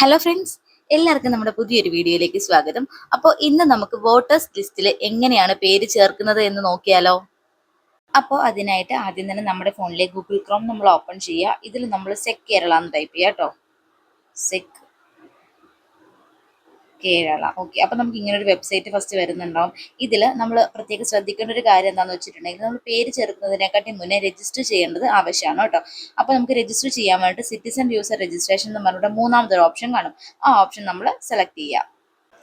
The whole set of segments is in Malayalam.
ഹലോ ഫ്രണ്ട്സ് എല്ലാവർക്കും നമ്മുടെ പുതിയൊരു വീഡിയോയിലേക്ക് സ്വാഗതം. അപ്പോൾ ഇന്ന് നമുക്ക് വോട്ടേഴ്സ് ലിസ്റ്റിൽ എങ്ങനെയാണ് പേര് ചേർക്കുന്നത് എന്ന് നോക്കിയാലോ? അപ്പോൾ അതിനായിട്ട് ആദ്യം തന്നെ നമ്മുടെ ഫോണിലെ ഗൂഗിൾ ക്രോം നമ്മൾ ഓപ്പൺ ചെയ്യുക. ഇതിൽ നമ്മൾ സെക് കേരള എന്ന് ടൈപ്പ് ചെയ്യുക കേട്ടോ. സെക് കേരള. ഓക്കെ അപ്പം നമുക്ക് ഇങ്ങനെ ഒരു വെബ്സൈറ്റ് ഫസ്റ്റ് വരുന്നുണ്ടാവും. ഇതിൽ നമ്മൾ പ്രത്യേകം ശ്രദ്ധിക്കേണ്ട ഒരു കാര്യം എന്താണെന്ന് വെച്ചിട്ടുണ്ടെങ്കിൽ നമ്മൾ പേര് ചേർക്കുന്നതിനെക്കാട്ടി മുന്നേ രജിസ്റ്റർ ചെയ്യേണ്ടത് ആവശ്യമാണ് കേട്ടോ. അപ്പോൾ നമുക്ക് രജിസ്റ്റർ ചെയ്യാൻ വേണ്ടിയിട്ട് സിറ്റിസൺ യൂസർ രജിസ്ട്രേഷൻ എന്ന് പറഞ്ഞിട്ട് മൂന്നാമതൊരു ഓപ്ഷൻ കാണും. ആ ഓപ്ഷൻ നമ്മൾ സെലക്ട് ചെയ്യുക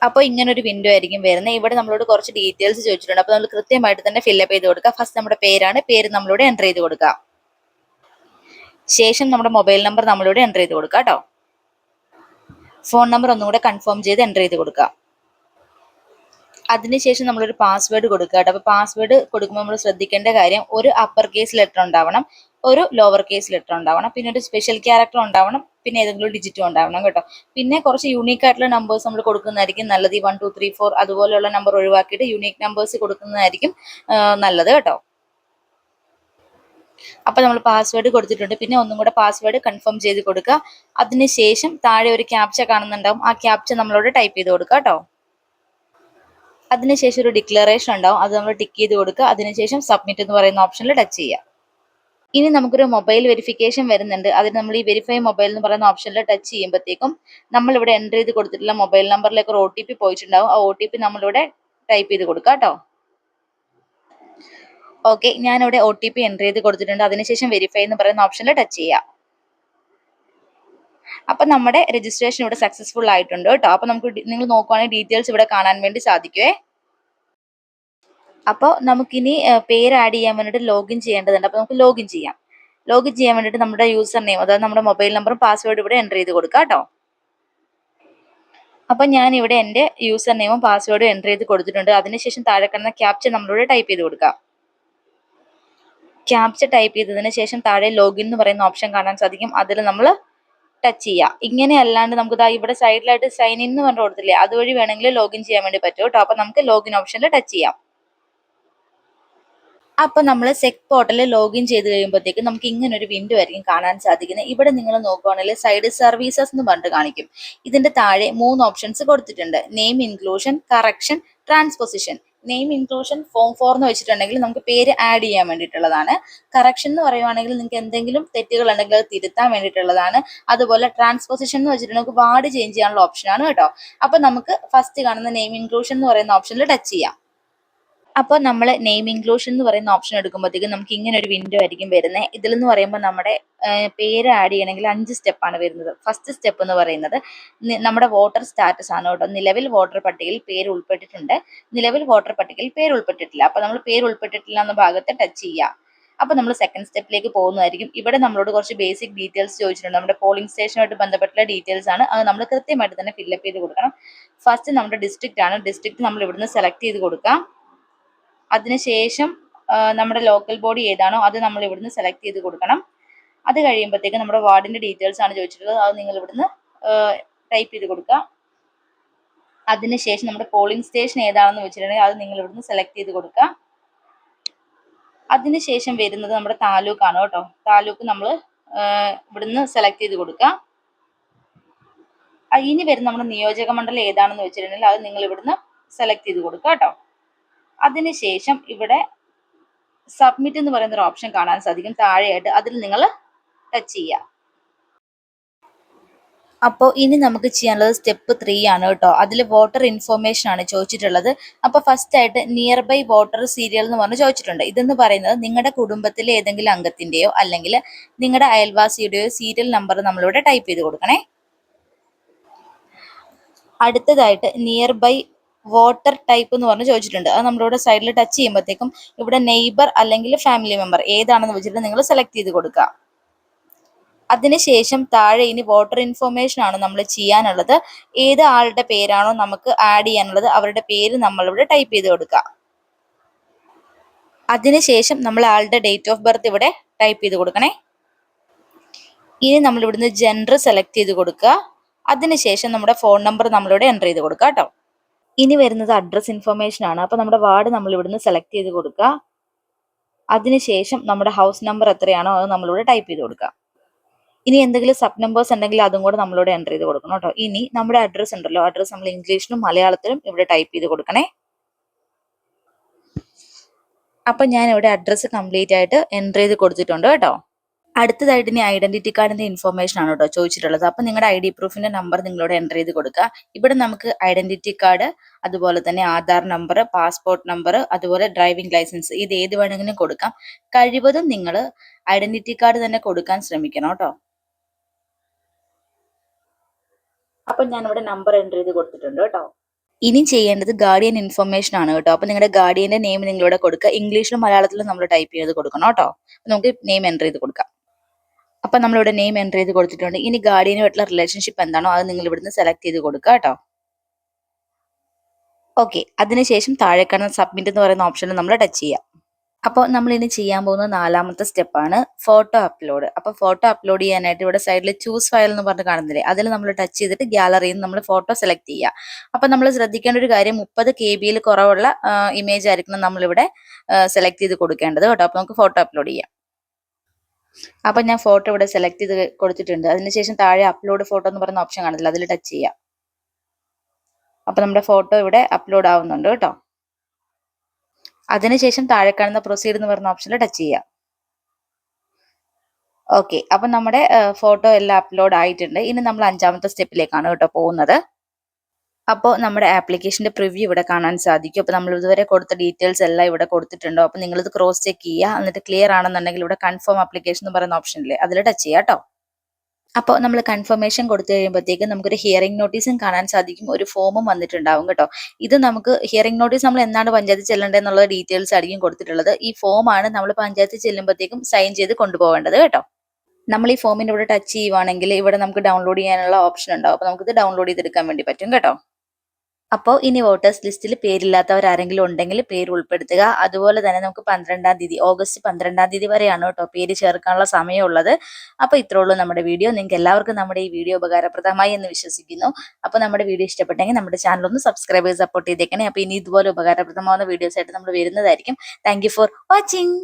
അപ്പോൾ ഇങ്ങനെ ഒരു വിൻഡോ ആയിരിക്കും വരുന്നത്. ഇവിടെ നമ്മളോട് കുറച്ച് ഡീറ്റെയിൽസ് ചോദിച്ചിട്ടുണ്ട്. അപ്പോൾ നമ്മൾ കൃത്യമായിട്ട് തന്നെ ഫില്ലപ്പ് ചെയ്ത് കൊടുക്കുക ഫസ്റ്റ് നമ്മുടെ പേരാണ് പേര് നമ്മളോട് എന്റർ ചെയ്ത് കൊടുക്കുക ശേഷം നമ്മുടെ മൊബൈൽ നമ്പർ നമ്മളോട് എന്റർ ചെയ്ത് കൊടുക്കുക കേട്ടോ. ഫോൺ നമ്പർ ഒന്നുകൂടെ കൺഫേം ചെയ്ത് എന്റർ ചെയ്ത് കൊടുക്കുക. അതിനുശേഷം നമ്മളൊരു പാസ്വേഡ് കൊടുക്കുക അപ്പോൾ പാസ്വേഡ് കൊടുക്കുമ്പോൾ നമ്മൾ ശ്രദ്ധിക്കേണ്ട കാര്യം ഒരു അപ്പർ കേസ് ലെറ്റർ ഉണ്ടാവണം ഒരു ലോവർ കേസ് ലെറ്റർ ഉണ്ടാവണം പിന്നെ ഒരു സ്പെഷ്യൽ ക്യാരക്ടർ ഉണ്ടാവണം പിന്നെ ഏതെങ്കിലും ഡിജിറ്റും ഉണ്ടാവണം കേട്ടോ. പിന്നെ കുറച്ച് യൂണീക്ക് ആയിട്ടുള്ള നമ്പേഴ്സ് നമ്മൾ കൊടുക്കുന്നതായിരിക്കും നല്ലത്. ഈ വൺ ടു ത്രീ ഫോർ അതുപോലെയുള്ള നമ്പർ ഒഴിവാക്കിയിട്ട് യൂണീക്ക് നമ്പേഴ്സ് കൊടുക്കുന്നതായിരിക്കും നല്ലത് കേട്ടോ. അപ്പൊ നമ്മൾ പാസ്വേഡ് കൊടുത്തിട്ടുണ്ട്. പിന്നെ ഒന്നും കൂടെ പാസ്വേഡ് കൺഫേം ചെയ്ത് കൊടുക്കുക. അതിനുശേഷം താഴെ ഒരു ക്യാപ്ച കാണുന്നുണ്ടാവും. ആ ക്യാപ്ച നമ്മളോട് ടൈപ്പ് ചെയ്ത് കൊടുക്കുക കേട്ടോ. അതിനുശേഷം ഒരു ഡിക്ലറേഷൻ ഉണ്ടാവും. അത് നമ്മൾ ടിക്ക് ചെയ്ത് കൊടുക്കുക. അതിനുശേഷം സബ്മിറ്റ് എന്ന് പറയുന്ന ഓപ്ഷനിൽ ടച്ച് ചെയ്യുക. ഇനി നമുക്കൊരു മൊബൈൽ വെരിഫിക്കേഷൻ വരുന്നുണ്ട്. അതിന് നമ്മൾ ഈ വെരിഫൈ മൊബൈൽ എന്ന് പറയുന്ന ഓപ്ഷനിൽ ടച്ച് ചെയ്യുമ്പോഴത്തേക്കും നമ്മൾ ഇവിടെ എന്റർ ചെയ്ത് കൊടുത്തിട്ടുള്ള മൊബൈൽ നമ്പറിലേക്ക് ഒരു ഒ ടി പി പോയിട്ടുണ്ടാവും. ആ ഒ ടി പി നമ്മളിവിടെ ടൈപ്പ് ചെയ്ത് കൊടുക്കുക കേട്ടോ. ഓക്കെ ഞാനിവിടെ ഒ ടി പി എന്റർ ചെയ്ത് കൊടുത്തിട്ടുണ്ട്. അതിനുശേഷം വെരിഫൈ എന്ന് പറയുന്ന ഓപ്ഷനിൽ ടച്ച് ചെയ്യാം. അപ്പൊ നമ്മുടെ രജിസ്ട്രേഷൻ ഇവിടെ സക്സസ്ഫുൾ ആയിട്ടുണ്ട് കേട്ടോ. അപ്പൊ നമുക്ക് നിങ്ങൾ നോക്കുവാണെങ്കിൽ ഡീറ്റെയിൽസ് ഇവിടെ കാണാൻ വേണ്ടി സാധിക്കുവേ. അപ്പോൾ നമുക്കിനി പേര് ആഡ് ചെയ്യാൻ വേണ്ടിയിട്ട് ലോഗിൻ ചെയ്യേണ്ടതുണ്ട്. അപ്പോൾ നമുക്ക് ലോഗിൻ ചെയ്യാം. ലോഗിൻ ചെയ്യാൻ വേണ്ടിയിട്ട് നമ്മുടെ യൂസർ നെയിം അതായത് നമ്മുടെ മൊബൈൽ നമ്പറും പാസ്വേഡും ഇവിടെ എന്റർ ചെയ്ത് കൊടുക്കുക കേട്ടോ. അപ്പോൾ ഞാൻ ഇവിടെ എന്റെ യൂസർ നെയിമും പാസ്വേഡും എന്റർ ചെയ്ത് കൊടുത്തിട്ടുണ്ട്. അതിനുശേഷം താഴെ കിടന്ന ക്യാപ്ച നമ്മളിവിടെ ടൈപ്പ് ചെയ്ത് കൊടുക്കാം. ക്യാപ്ച ടൈപ്പ് ചെയ്തതിന് ശേഷം താഴെ ലോഗിൻ എന്ന് പറയുന്ന ഓപ്ഷൻ കാണാൻ സാധിക്കും. അതിൽ നമ്മൾ ടച്ച് ചെയ്യുക ഇങ്ങനെ അല്ലാണ്ട് നമുക്ക് ദാ ഇവിടെ സൈഡിലായിട്ട് സൈൻ ഇൻ എന്ന് പറഞ്ഞു കൊടുത്തില്ലേ അതുവഴി വേണമെങ്കിൽ ലോഗിൻ ചെയ്യാൻ വേണ്ടി പറ്റും കേട്ടോ. അപ്പൊ നമുക്ക് ലോഗിൻ ഓപ്ഷനിൽ ടച്ച് ചെയ്യാം. അപ്പൊ നമ്മൾ സെക് പോർട്ടലിൽ ലോഗിൻ ചെയ്ത് കഴിയുമ്പോഴത്തേക്ക് നമുക്ക് ഇങ്ങനെ ഒരു വിൻഡോ ആയിരിക്കും കാണാൻ സാധിക്കുന്നത്. ഇവിടെ നിങ്ങൾ നോക്കുവാണെങ്കിൽ സൈഡ് സർവീസസ് എന്ന് പറഞ്ഞിട്ട് കാണിക്കും. ഇതിന്റെ താഴെ മൂന്ന് ഓപ്ഷൻസ് കൊടുത്തിട്ടുണ്ട്. Name inclusion correction transposition name inclusion form four എന്ന് വെച്ചിട്ടുണ്ടെങ്കിൽ നമുക്ക് പേര് ആഡ് ചെയ്യാൻ വേണ്ടിയിട്ടുള്ളതാണ്. കറക്ഷൻ എന്ന് പറയുവാണെങ്കിൽ നിങ്ങൾക്ക് എന്തെങ്കിലും തെറ്റുകൾ ഉണ്ടെങ്കിൽ അത് തിരുത്താൻ വേണ്ടിയിട്ടുള്ളതാണ്. അതുപോലെ ട്രാൻസ്പോസിഷൻ എന്ന് വെച്ചിട്ടുണ്ടെങ്കിൽ വാർഡ് ചേഞ്ച് ചെയ്യാനുള്ള ഓപ്ഷനാണ് കേട്ടോ. അപ്പൊ നമുക്ക് ഫസ്റ്റ് കാണുന്ന നെയിം ഇൻക്ലൂഷൻ എന്ന് പറയുന്ന ഓപ്ഷനിൽ ടച്ച് ചെയ്യാം. അപ്പോൾ നമ്മൾ നെയിം ഇൻക്ലൂഷൻ എന്ന് പറയുന്ന ഓപ്ഷൻ എടുക്കുമ്പോഴത്തേക്കും നമുക്ക് ഇങ്ങനെ ഒരു വിൻഡോ ആയിരിക്കും വരുന്നത് ഇതിലെന്ന് പറയുമ്പോൾ നമ്മുടെ പേര് ആഡ് ചെയ്യണമെങ്കിൽ അഞ്ച് സ്റ്റെപ്പാണ് വരുന്നത്. ഫസ്റ്റ് സ്റ്റെപ്പ് എന്ന് പറയുന്നത് നമ്മുടെ വോട്ടർ സ്റ്റാറ്റസ് ആണ് കേട്ടോ. നിലവിൽ വോട്ടർ പട്ടികയിൽ പേര് ഉൾപ്പെട്ടിട്ടുണ്ട്. നിലവിൽ വോട്ടർ പട്ടികയിൽ പേര് ഉൾപ്പെട്ടിട്ടില്ല. അപ്പോൾ നമ്മൾ പേര് ഉൾപ്പെട്ടിട്ടില്ല എന്ന ഭാഗത്ത് ടച്ച് ചെയ്യുക അപ്പോൾ നമ്മൾ സെക്കൻഡ് സ്റ്റെപ്പിലേക്ക് പോകുന്നതായിരിക്കും. ഇവിടെ നമ്മളോട് കുറച്ച് ബേസിക് ഡീറ്റെയിൽസ് ചോദിച്ചിട്ടുണ്ട്. നമ്മുടെ പോളിംഗ് സ്റ്റേഷനുമായിട്ട് ബന്ധപ്പെട്ടുള്ള ഡീറ്റെയിൽസ് ആണ്. അത് നമ്മൾ കൃത്യമായിട്ട് തന്നെ ഫില്ലപ്പ് ചെയ്ത് കൊടുക്കണം. ഫസ്റ്റ് നമ്മുടെ ഡിസ്ട്രിക്റ്റ് ആണ്. ഡിസ്ട്രിക്റ്റ് നമ്മൾ ഇവിടുന്ന് സെലക്ട് ചെയ്ത് കൊടുക്കാം. അതിനുശേഷം നമ്മുടെ ലോക്കൽ ബോഡി ഏതാണോ അത് നമ്മൾ ഇവിടുന്ന് സെലക്ട് ചെയ്ത് കൊടുക്കണം. അത് കഴിയുമ്പോഴത്തേക്ക് നമ്മുടെ വാർഡിന്റെ ഡീറ്റെയിൽസ് ആണ് ചോദിച്ചിട്ടുള്ളത്. അത് നിങ്ങൾ ഇവിടുന്ന് ടൈപ്പ് ചെയ്ത് കൊടുക്കുക. അതിനുശേഷം നമ്മുടെ പോളിംഗ് സ്റ്റേഷൻ ഏതാണെന്ന് വെച്ചിട്ടുണ്ടെങ്കിൽ അത് നിങ്ങൾ ഇവിടുന്ന് സെലക്ട് ചെയ്ത് കൊടുക്കുക. അതിനുശേഷം വരുന്നത് നമ്മുടെ താലൂക്കാണ് കേട്ടോ. താലൂക്ക് നമ്മൾ ഇവിടുന്ന് സെലക്ട് ചെയ്ത് കൊടുക്കുക. ഇനി വരുന്ന നമ്മുടെ നിയോജക മണ്ഡലം ഏതാണെന്ന് വെച്ചിട്ടുണ്ടെങ്കിൽ അത് നിങ്ങൾ ഇവിടുന്ന് സെലക്ട് ചെയ്ത് കൊടുക്കുക കേട്ടോ. അതിനുശേഷം ഇവിടെ സബ്മിറ്റ് എന്ന് പറയുന്ന ഒരു ഓപ്ഷൻ കാണാൻ സാധിക്കും. താഴെയായിട്ട് അതിൽ നിങ്ങൾ ടച്ച് ചെയ്യുക. അപ്പോൾ ഇനി നമുക്ക് ചെയ്യാനുള്ളത് സ്റ്റെപ്പ് ത്രീ ആണ് കേട്ടോ. അതിൽ വോട്ടർ ഇൻഫോർമേഷൻ ആണ് ചോദിച്ചിട്ടുള്ളത്. അപ്പോൾ ഫസ്റ്റ് ആയിട്ട് നിയർ ബൈ വോട്ടർ സീരിയൽ എന്ന് പറഞ്ഞ് ചോദിച്ചിട്ടുണ്ട്. ഇതെന്ന് പറയുന്നത് നിങ്ങളുടെ കുടുംബത്തിലെ ഏതെങ്കിലും അംഗത്തിന്റെയോ അല്ലെങ്കിൽ നിങ്ങളുടെ അയൽവാസിയുടെയോ സീരിയൽ നമ്പർ നമ്മളിവിടെ ടൈപ്പ് ചെയ്ത് കൊടുക്കണേ. അടുത്തതായിട്ട് നിയർ ബൈ വോട്ടർ ടൈപ്പ് എന്ന് പറഞ്ഞ് ചോദിച്ചിട്ടുണ്ട്. അത് നമ്മളിവിടെ സൈഡിൽ ടച്ച് ചെയ്യുമ്പോഴത്തേക്കും ഇവിടെ നെയ്ബർ അല്ലെങ്കിൽ ഫാമിലി മെമ്പർ ഏതാണെന്ന് വെച്ചിട്ട് നിങ്ങൾ സെലക്ട് ചെയ്ത് കൊടുക്കുക. അതിനുശേഷം താഴെ ഇനി വോട്ടർ ഇൻഫോർമേഷൻ ആണ് നമ്മൾ ചെയ്യാനുള്ളത്. ഏത് ആളുടെ പേരാണോ നമുക്ക് ആഡ് ചെയ്യാനുള്ളത് അവരുടെ പേര് നമ്മളിവിടെ ടൈപ്പ് ചെയ്ത് കൊടുക്കുക. അതിനുശേഷം നമ്മൾ ആളുടെ ഡേറ്റ് ഓഫ് ബർത്ത് ഇവിടെ ടൈപ്പ് ചെയ്ത് കൊടുക്കണേ. ഇനി നമ്മൾ ഇവിടുന്ന് ജെൻഡർ സെലക്ട് ചെയ്ത് കൊടുക്കുക. അതിനുശേഷം നമ്മുടെ ഫോൺ നമ്പർ നമ്മളിവിടെ എന്റർ ചെയ്ത് കൊടുക്കുക കേട്ടോ. ഇനി വരുന്നത് അഡ്രസ് ഇൻഫർമേഷൻ ആണ്. അപ്പൊ നമ്മുടെ വാർഡ് നമ്മൾ ഇവിടുന്ന് സെലക്ട് ചെയ്ത് കൊടുക്കുക. അതിനുശേഷം നമ്മുടെ ഹൗസ് നമ്പർ എത്രയാണോ അത് നമ്മളിവിടെ ടൈപ്പ് ചെയ്ത് കൊടുക്കുക. ഇനി എന്തെങ്കിലും സബ് നമ്പേഴ്സ് ഉണ്ടെങ്കിൽ അതും കൂടെ നമ്മളോട് എന്റർ ചെയ്ത് കൊടുക്കണം കേട്ടോ. ഇനി നമ്മുടെ അഡ്രസ്സ് ഉണ്ടല്ലോ. അഡ്രസ്സ് നമ്മൾ ഇംഗ്ലീഷിലും മലയാളത്തിലും ഇവിടെ ടൈപ്പ് ചെയ്ത് കൊടുക്കണേ. അപ്പൊ ഞാൻ ഇവിടെ അഡ്രസ്സ് കംപ്ലീറ്റ് ആയിട്ട് എന്റർ ചെയ്ത് കൊടുത്തിട്ടുണ്ട് കേട്ടോ. അടുത്തതായിട്ട് ഇനി ഐഡന്റിറ്റി കാർഡിന്റെ ഇൻഫർമേഷൻ ആണ് കേട്ടോ ചോദിച്ചിട്ടുള്ളത്. അപ്പൊ നിങ്ങളുടെ ഐ ഡി പ്രൂഫിന്റെ നമ്പർ നിങ്ങളോട് എന്റർ ചെയ്ത് കൊടുക്കുക. ഇവിടെ നമുക്ക് ഐഡന്റിറ്റി കാർഡ് അതുപോലെ തന്നെ ആധാർ നമ്പർ പാസ്പോർട്ട് നമ്പർ അതുപോലെ ഡ്രൈവിംഗ് ലൈസൻസ് ഇത് ഏത് വേണമെങ്കിലും കൊടുക്കാം. കഴിവതും നിങ്ങൾ ഐഡന്റിറ്റി കാർഡ് തന്നെ കൊടുക്കാൻ ശ്രമിക്കണം കേട്ടോ. അപ്പൊ ഞാൻ ഇവിടെ നമ്പർ എന്റർ ചെയ്ത് കൊടുത്തിട്ടുണ്ട് കേട്ടോ. ഇനി ചെയ്യേണ്ടത് ഗാർഡിയൻ ഇൻഫർമേഷൻ ആണ് കേട്ടോ. അപ്പൊ നിങ്ങളുടെ ഗാർഡിയന്റെ നെയിം നിങ്ങളിവിടെ കൊടുക്കുക. ഇംഗ്ലീഷിലും മലയാളത്തിലും നമ്മൾ ടൈപ്പ് ചെയ്ത് കൊടുക്കണം കേട്ടോ. നമുക്ക് നെയിം എന്റർ ചെയ്ത് കൊടുക്കാം. അപ്പൊ നമ്മളിവിടെ നെയിം എന്റർ ചെയ്ത് കൊടുത്തിട്ടുണ്ട്. ഇനി ഗാർഡിയനുമായിട്ടുള്ള റിലേഷൻഷിപ്പ് എന്താണോ അത് നിങ്ങൾ ഇവിടുന്ന് സെലക്ട് ചെയ്ത് കൊടുക്കുക കേട്ടോ. ഓക്കെ അതിനുശേഷം താഴെ കാണുന്ന സബ്മിറ്റ് എന്ന് പറയുന്ന ഓപ്ഷനിൽ നമ്മൾ ടച്ച് ചെയ്യാം. അപ്പോൾ നമ്മൾ ഇനി ചെയ്യാൻ പോകുന്ന നാലാമത്തെ സ്റ്റെപ്പാണ് ഫോട്ടോ അപ്ലോഡ് അപ്പോൾ ഫോട്ടോ അപ്ലോഡ് ചെയ്യാനായിട്ട് ഇവിടെ സൈഡിൽ ചൂസ് ഫയൽ എന്ന് പറഞ്ഞ് കാണുന്നില്ലേ അതിൽ നമ്മൾ ടച്ച് ചെയ്തിട്ട് ഗ്യാലറിയിൽ നിന്ന് നമ്മൾ ഫോട്ടോ സെലക്ട് ചെയ്യുക അപ്പോൾ നമ്മൾ ശ്രദ്ധിക്കേണ്ട ഒരു കാര്യം മുപ്പത് കെ ബിയിൽ കുറവുള്ള ഇമേജ് ആയിരിക്കണം നമ്മളിവിടെ സെലക്ട് ചെയ്ത് കൊടുക്കേണ്ടത് കേട്ടോ. അപ്പോൾ നമുക്ക് ഫോട്ടോ അപ്ലോഡ് ചെയ്യാം. അപ്പം ഞാൻ ഫോട്ടോ ഇവിടെ സെലക്ട് ചെയ്ത് കൊടുത്തിട്ടുണ്ട്. അതിനുശേഷം താഴെ അപ്ലോഡ് ഫോട്ടോ എന്ന് പറയുന്ന ഓപ്ഷൻ കാണത്തില്ല അതിൽ ടച്ച് ചെയ്യാം. അപ്പം നമ്മുടെ ഫോട്ടോ ഇവിടെ അപ്ലോഡ് ആവുന്നുണ്ട് കേട്ടോ. അതിനുശേഷം താഴെ കാണുന്ന പ്രൊസീഡ് എന്ന് പറയുന്ന ഓപ്ഷനിൽ ടച്ച് ചെയ്യാം. ഓക്കെ അപ്പം നമ്മുടെ ഫോട്ടോ എല്ലാം അപ്ലോഡ് ആയിട്ടുണ്ട്. ഇനി നമ്മൾ അഞ്ചാമത്തെ സ്റ്റെപ്പിലേക്കാണ് കേട്ടോ പോകുന്നത്. അപ്പോൾ നമ്മുടെ ആപ്ലിക്കേഷന്റെ പ്രിവ്യൂ ഇവിടെ കാണാൻ സാധിക്കും. അപ്പോൾ നമ്മൾ ഇതുവരെ കൊടുത്ത ഡീറ്റെയിൽസ് എല്ലാം ഇവിടെ കൊടുത്തിട്ടുണ്ടോ? അപ്പോൾ നിങ്ങളിത് ക്രോസ് ചെക്ക് ചെയ്യുക. എന്നിട്ട് ക്ലിയർ ആണെന്നുണ്ടെങ്കിൽ ഇവിടെ കൺഫേം ആപ്ലിക്കേഷൻ എന്ന് പറയുന്ന ഓപ്ഷൻ ഇല്ലേ? അതിൽ ടച്ച് ചെയ്യാം കേട്ടോ അപ്പോൾ നമ്മൾ കൺഫർമേഷൻ കൊടുത്തു കഴിയുമ്പോഴത്തേക്ക് നമുക്കൊരു ഹിയറിംഗ് നോട്ടീസും കാണാൻ സാധിക്കും. ഒരു ഫോമും വന്നിട്ടുണ്ടാവും കേട്ടോ. ഇത് നമുക്ക് ഹിയറിംഗ് നോട്ടീസ് നമ്മൾ എന്നാണ് പഞ്ചായത്തിൽ ചെല്ലേണ്ടത് എന്നുള്ള ഡീറ്റെയിൽസ് ആയിരിക്കും കൊടുത്തിട്ടുള്ളത്. ഈ ഫോമാണ് നമ്മൾ പഞ്ചായത്തിൽ ചെല്ലുമ്പോഴത്തേക്കും സൈൻ ചെയ്ത് കൊണ്ടുപോകേണ്ടത് കേട്ടോ. നമ്മൾ ഈ ഫോമിന്റെ ഇവിടെ ടച്ച് ചെയ്യുവാണെങ്കിൽ ഇവിടെ നമുക്ക് ഡൗൺലോഡ് ചെയ്യാനുള്ള ഓപ്ഷൻ ഉണ്ടാവും. അപ്പോൾ നമുക്കിത് ഡൗൺലോഡ് ചെയ്തെടുക്കാൻ വേണ്ടി പറ്റും കേട്ടോ. അപ്പോൾ ഇനി വോട്ടേഴ്സ് ലിസ്റ്റിൽ പേരില്ലാത്തവർ ആരെങ്കിലും ഉണ്ടെങ്കിൽ പേര് ഉൾപ്പെടുത്തുക. അതുപോലെ തന്നെ നമുക്ക് പന്ത്രണ്ടാം തീയതി ഓഗസ്റ്റ് പന്ത്രണ്ടാം തീയതി വരെയാണ് കേട്ടോ പേര് ചേർക്കാനുള്ള സമയമുള്ളത്. അപ്പോൾ ഇത്രേ ഉള്ളൂ നമ്മുടെ വീഡിയോ. നിങ്ങൾക്ക് എല്ലാവർക്കും നമ്മുടെ ഈ വീഡിയോ ഉപകാരപ്രദമായി എന്ന് വിശ്വസിക്കുന്നു. അപ്പോൾ നമ്മുടെ വീഡിയോ ഇഷ്ടപ്പെട്ടെങ്കിൽ നമ്മുടെ ചാനൽ ഒന്ന് സബ്സ്ക്രൈബ് ചെയ്ത് സപ്പോർട്ട് ചെയ്തേക്കണേ. അപ്പോൾ ഇനി ഇതുപോലെ ഉപകാരപ്രദമാവുന്ന വീഡിയോസായിട്ട് നമ്മൾ വരുന്നതായിരിക്കും. Thank for watching